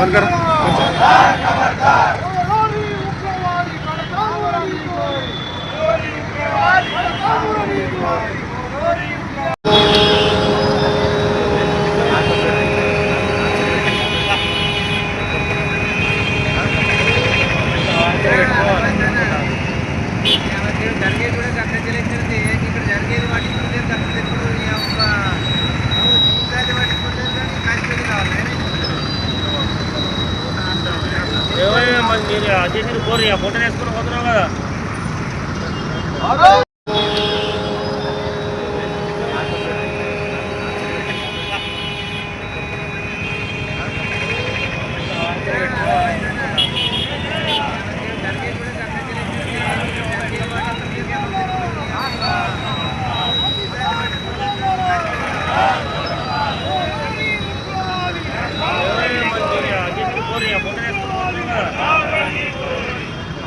ఎవరికర్ జరిగేది ఫోటో వేసుకుని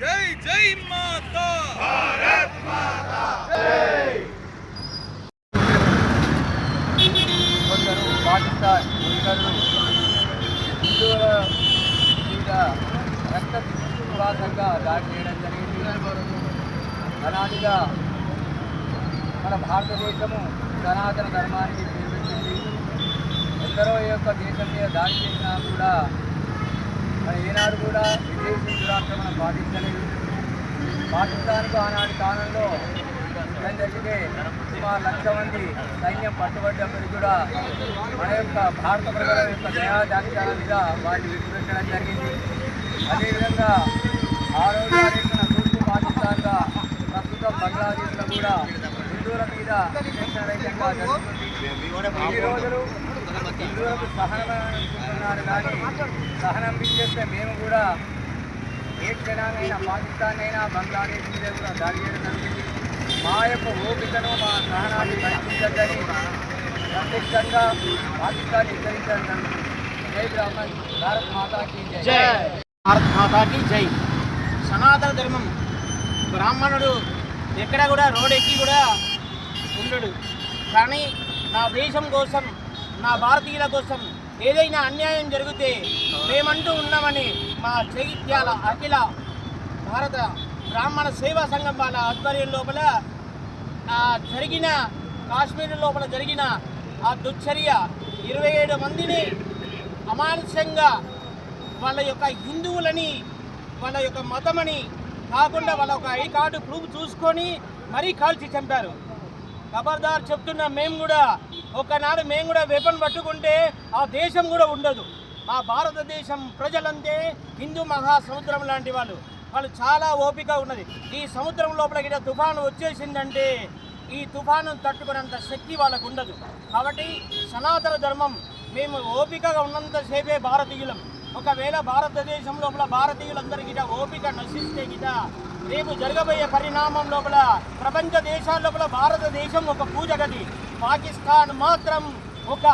జై జై మాతా కొందరు పాకిస్తాన్ కొందరు హిందువుల మీద రక్త విశ్వాసంగా దాడి చేయడం జరిగింది అలాంటిగా మన భారతదేశము సనాతన ధర్మానికి పేరు పెట్టింది ఎందరో యొక్క దేశం మీద దాడి చేసినా కూడా మరి ఏనాడు కూడా విదేశీ దురాక్రమణ పాటించలేదు. పాకిస్తాన్కు ఆనాటి కాలంలో యుద్ధం జరిగితే సుమారు లక్ష మంది సైన్యం పట్టుబడ్డప్పటికీ కూడా మన యొక్క భారత ప్రజల యొక్క దయా దాక్షాల మీద వాటిని విడిచిపెట్టడం జరిగింది. అదేవిధంగా ఆ రోజు తూర్పు పాకిస్తాన్గా ప్రస్తుతం బంగ్లాదేశ్లో కూడా మీద విచక్షణ జరుగుతుంది. రోజులు హిందువులకు సహనం కానీ సహనం ఇచ్చేస్తే మేము కూడా ఏ క్షణానైనా పాకిస్తాన్ అయినా బంగ్లాదేశ్ మీద కూడా దాడి చేయడం జరుగుతుంది మా యొక్క ఓపికను మా సహనాన్ని పరీక్షించద్దని ప్రత్యక్షంగా పాకిస్తాన్ హెచ్చరించడం జరుగుతుంది. జై బ్రాహ్మణ్ భారత్ మాతాకి జై. భారత్ మాతాకి జై. సనాతన ధర్మం. బ్రాహ్మణుడు ఎక్కడ కూడా రోడ్ ఎక్కి కూడా ఉండడు. కానీ నా దేశం కోసం నా భారతీయుల కోసం ఏదైనా అన్యాయం జరిగితే మేమంటూ ఉన్నామని మా చైత్యాల అఖిల భారత బ్రాహ్మణ సేవా సంఘం వాళ్ళ ఆధ్వర్యం లోపల జరిగిన కాశ్మీర్ లోపల జరిగిన ఆ దుశ్చర్య ఇరవై ఏడు మందిని అమానుషంగా వాళ్ళ యొక్క హిందువులని వాళ్ళ యొక్క మతమని కాకుండా వాళ్ళ ఒక ఐ కార్డు ప్రూఫ్ చూసుకొని మరీ కాల్చి చంపారు. ఖబర్దార్ చెప్తున్నా మేము కూడా ఒకనాడు మేము కూడా వెపన్ పట్టుకుంటే ఆ దేశం కూడా ఉండదు. మా భారతదేశం ప్రజలంతే హిందూ మహాసముద్రం లాంటి వాళ్ళు. వాళ్ళు చాలా ఓపిక ఉన్నది. ఈ సముద్రం లోపల గిట తుఫాను వచ్చేసిందంటే ఈ తుఫాను తట్టుకునేంత శక్తి వాళ్ళకు ఉండదు. కాబట్టి సనాతన ధర్మం మేము ఓపికగా ఉన్నంతసేపే భారతీయులం. ఒకవేళ భారతదేశం లోపల భారతీయులందరికీ గిట ఓపిక నశిస్తే గిట రేపు జరగబోయే పరిణామం లోపల ప్రపంచ దేశాల లోపల భారతదేశం ఒక పూజ గది. పాకిస్తాన్ మాత్రం ఒక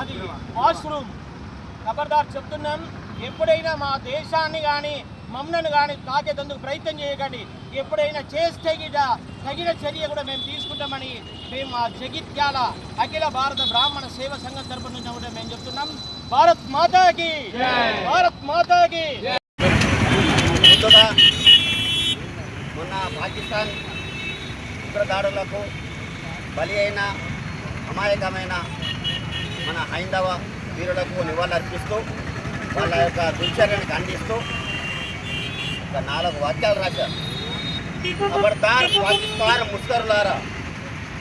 అది వాష్రూమ్. ఖబర్దార్ చెప్తున్నాం ఎప్పుడైనా మా దేశాన్ని కానీ మమ్మల్ని కానీ తాకేందుకు ప్రయత్నం చేయకండి. ఎప్పుడైనా చేస్తే గిట తగిన చర్య కూడా మేము తీసుకుంటామని మేము మా జగిత్యాల అఖిల భారత బ్రాహ్మణ సేవ సంఘం తరపు నుంచి కూడా మేము చెప్తున్నాం. భారత్ మాతాకి! భారత్ మాతాకి! దాడులకు బలి అయిన అమాయకమైన మన హైందవ వీరులకు నివాళులర్పిస్తూ వాళ్ళ యొక్క దుశ్చర్యను ఖండిస్తూ ఒక నాలుగు వాక్యాలు రాశారు. ఖబర్దార్ పాకిస్తాన్ ముస్కరులారా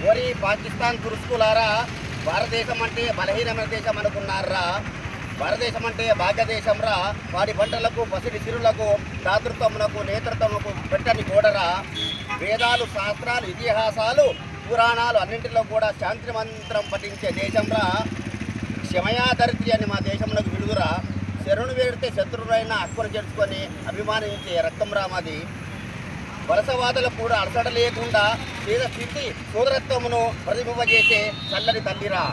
ఓరి పాకిస్తాన్ తురుస్కులారా భారతదేశం అంటే బలహీనమైన దేశం అనుకున్నారా? భారతదేశం అంటే భాగ్యదేశం రా వాడి పంటలకు పసిడి సిరులకు దాతృత్వమునకు నేతృత్వమునకు పెట్టని గోడరా. వేదాలు శాస్త్రాలు ఇతిహాసాలు పురాణాలు అన్నింటిలో కూడా శాంతి మంత్రం పఠించే దేశం రా క్షమయాధరిత్రి అని మా దేశంలోకి విడుగురా శరణు వేడితే శత్రువులైన హక్కును చేర్చుకొని అభిమానించే రక్తం రామది వలసవాదులకు కూడా అలసట లేకుండా పేద స్థితి సోదరత్వమును ప్రతిబింబజేసే చల్లని తల్లిరా.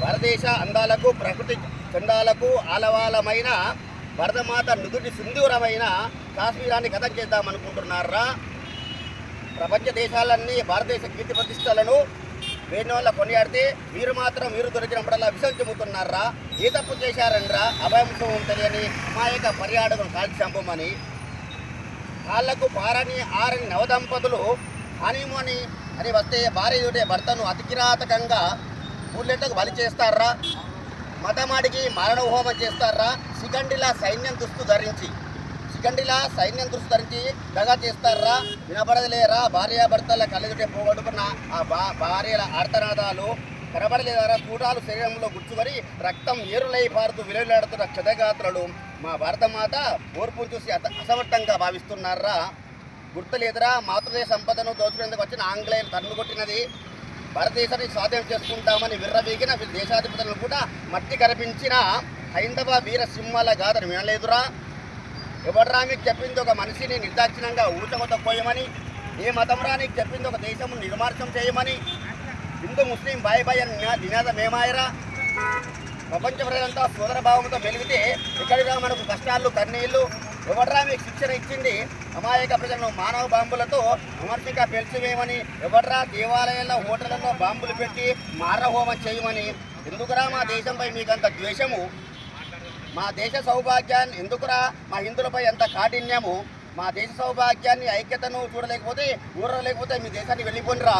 భారతదేశ అందాలకు ప్రకృతి చందాలకు ఆలవాలమైన భరతమాత నుదుటి సింధూరమైన కాశ్మీరాన్ని కథం చేద్దామనుకుంటున్నారా ప్రపంచ దేశాలన్నీ భారతదేశ కీర్తి ప్రతిష్టలను వేణు వల్ల కొనియాడితే మీరు మాత్రం మీరు దొరికినప్పుడల్లా విషం చెబుతున్నారా ఏ తప్పు చేశారనరా అభయంశం తెలియని అమాయక పర్యాటకులు కాల్చి చంపమని కాళ్ళకు పారని ఆరని నవదంపతులు హనీమోని అని వస్తే భార్య భర్తను అతికిరాతకంగా కిరాతకంగా బలి చేస్తారా? మతమాడికి మరణ హోమం చేస్తారా? శిఖండిలా సైన్యం దుస్తు ధరించి శిఖండిలా సైన్యం దుస్తు ధరించి దగా చేస్తారా? వినబడలేరా భార్యాభర్తల కళ్ళెదుటే పోగొట్టుకున్న ఆ భా భార్యల ఆర్తనాదాలు కనబడలేదారా? చూడాలు శరీరంలో గుచ్చుకొని రక్తం ఏరులై పారుతూ విలువలాడుతున్న క్షతగాత్రలు మా భారతమాత ఓర్పును చూసి అత అసమర్థంగా భావిస్తున్నారా? గుర్తులేదురా? మాతృదేశ సంపదను దోచుకునేందుకు వచ్చిన ఆంగ్లేయులు తన్ను కొట్టినది భారతదేశాన్ని స్వాధీనం చేసుకుంటామని విర్రవీగిన దేశాధిపతులు దేశాధిపతులను కూడా మట్టి కనిపించిన హైందవ వీర సింహాల గాథను వినలేదురా? ఎవడరా మీకు చెప్పింది ఒక మనిషిని నిర్దాక్షిణంగా ఊచగొట్టపోయమని పోయమని ఏ మతంరా నీకు చెప్పింది ఒక దేశం నిర్మార్జం చేయమని? హిందూ ముస్లిం బాయ్ బాయ్ అని నినాదం ఏమాయరా? ప్రపంచ ప్రజలంతా సోదర భావంతో వెలిగితే ఎక్కడిగా మనకు కష్టాలు కన్నీళ్ళు? ఎవడరా మీకు శిక్షణ ఇచ్చింది? అమాయక ప్రజలను మానవ బాంబులతో అమర్చిక పెంచివేయమని ఎవడరా దేవాలయాల్లో హోటళ్ళలో బాంబులు పెట్టి మారహోమం చేయమని? ఎందుకురా మా దేశంపై మీకంత ద్వేషము? మా దేశ సౌభాగ్యాన్ని ఎందుకురా మా హిందువులపై ఎంత కాఠిన్యము? మా దేశ సౌభాగ్యాన్ని ఐక్యతను చూడలేకపోతే ఊరలేకపోతే మీ దేశాన్ని వెళ్ళిపోయినరా